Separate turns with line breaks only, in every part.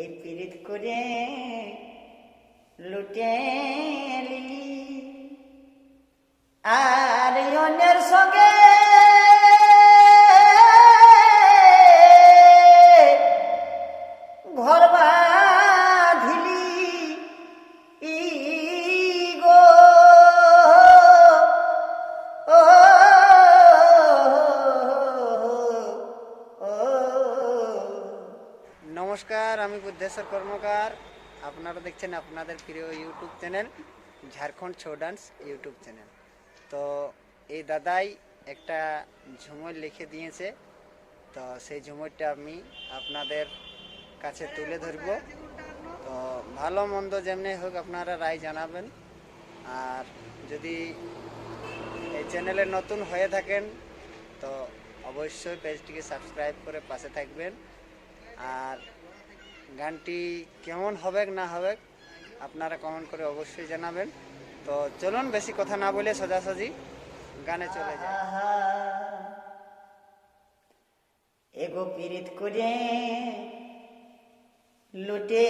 এই পিড়িত করে লুটে নিলি। আর অন্যের সঙ্গে ঘর
আমি বুদ্ধেশ্বর কর্মকার। আপনারা দেখছেন আপনাদের প্রিয় YouTube channel Jharkhand Chhau dance YouTube channel তো এই দাদাই একটা ঝুমর লিখে দিয়েছে। তো সেই ঝুমরটা আমি আপনাদের কাছে তুলে ধরব। তো ভালো মন্দ যেমনি হোক আপনারা রায় জানাবেন। আর যদি এই চ্যানেলে নতুন হয়ে থাকেন, তো অবশ্যই পেজটিকে সাবস্ক্রাইব করে পাশে থাকবেন। আর গানটি কেমন হবে না হবে আপনারা কমেন্ট করে অবশ্যই জানাবেন। তো চলুন, বেশি কথা না বলে সাজাসাজি গানে চলে যায়
এগো পীড়িত করে লুটে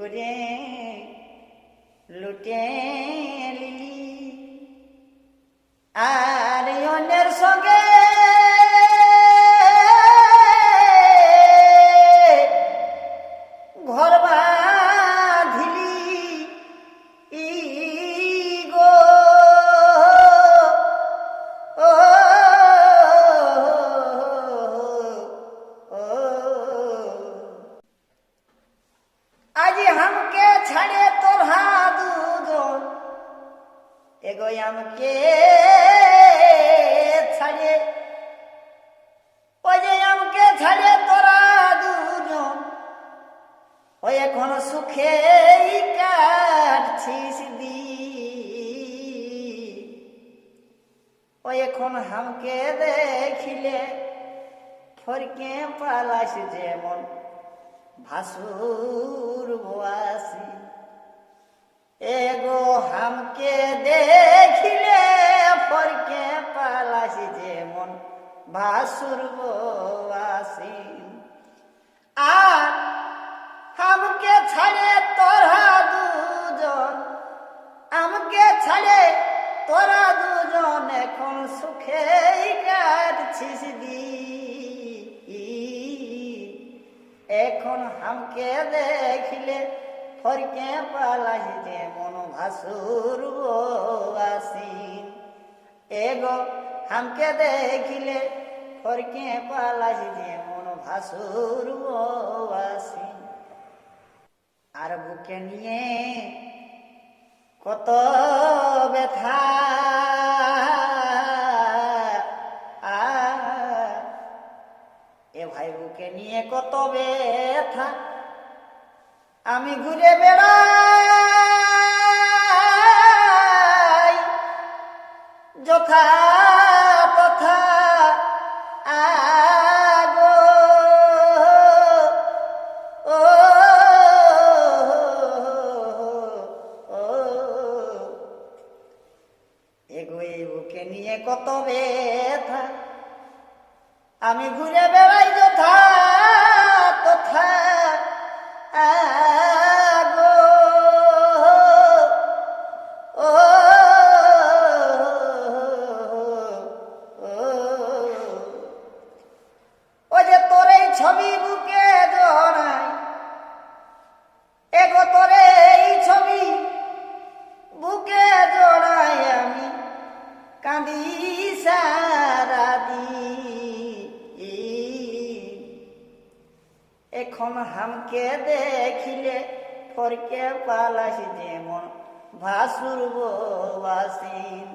করে লুটে লিলি আর অন্যের সঙ্গে ঘর বাঁধিলি। গো আজি হামকে ছাড়ে তোরা দুজন। এগো আমকে ছাড়ে ওই এখন সুখে কাটছিস দি। ওই এখন হামকে দেখিলে ফরকে পালাস যেমন ভাসুর বয়াসি এগো হামকে দেখিলে ফরকে পালাসি যেমন ভাসুর বয়াসি আর হামকে ছাড়ে তোরা দুজন, আমাকে ছাড়ে তোরা দুজন, এখন সুখে কাটছিস দি। এখন হামকে দেখিলে ফরকে পালাস যেমন ভাসুর আসি এগো, হামকে দেখিলে ফরকে পালাস যেমন ভাসুর আসি আর বুকে নিয়ে কত ব্যথা। এ ভাই বুকে নিয়ে কত ব্যথা। আমি ঘুরে বেড়াই, যথা কত ব্যথা। আমি ঘুরে বেড়াই যথা এখন হামকে দেখিলে, ফরকে পালাস যেমন ভাসুর বাসিন।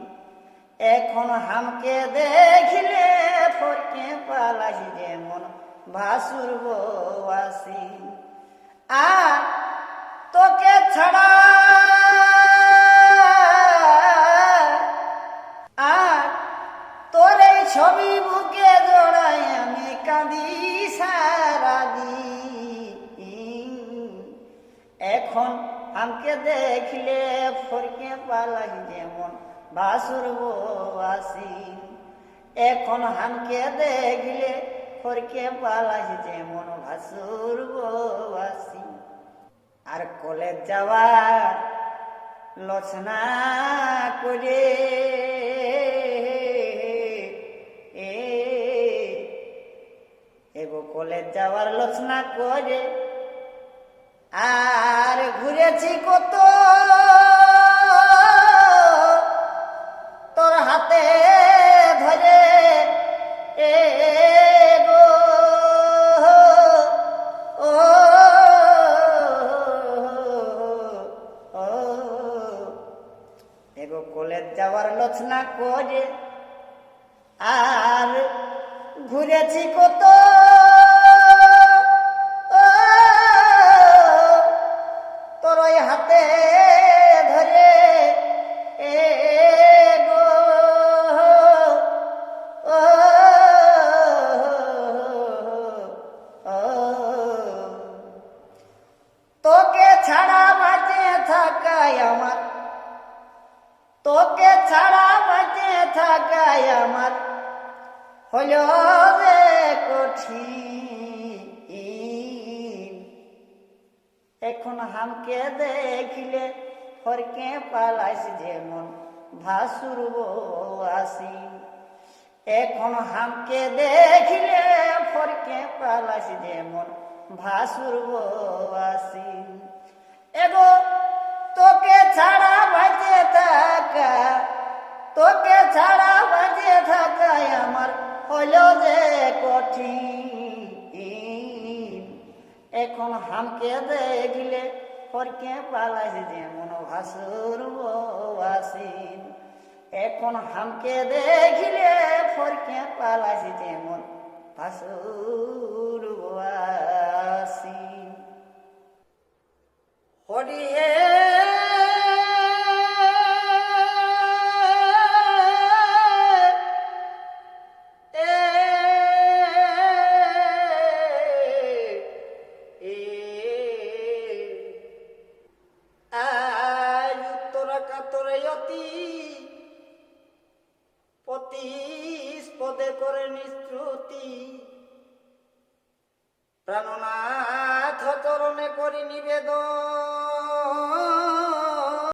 এখন হামকে দেখিলে, ফরকে পালাস যেমন ভাসুর বাসিন। আর তোকে ছাড়া আমকে দেখলে ফরকে পালাই যেমন বাসুর আসিন এখন হামকে দেখলে ফরকে পালাই যেমন ভাসুর আসিন আর কলেজ যাওয়ার লচনা করে এগো কলেজ যাওয়ার লচনা করে আর ঘুরেছি কত? তোর হাতে ধরে এ গো। ও এগো কলেজ যাওয়ার লচনা করে। আর ঘুরেছি কত? থাকায় আমার। তোকে ছাড়া বাঁচে থাকায় আমার। হলো রে কঠিন। এখন হামকে দেখিলে ফরকে পালাইস যেমন ভাসুর আসি এখন হামকে দেখিলে ফরকে পালাইস যেমন ভাসুর আসি এগো তোকে ছাড়া বাজে থাকা, তোকে ছাড়া বাজে থাকায় আমার হলো যে কঠিন। এখন হামকে দেখলে ফরকে পালাইছে যেমন ভাসুর আসিন এখন হামকে দেখলে ফরকে পালাইছে যেমন ভাসুর আসিন হরি অতি পতি করে নিশ্রুতি। প্রাণনাথ চরণে করি নিবেদন।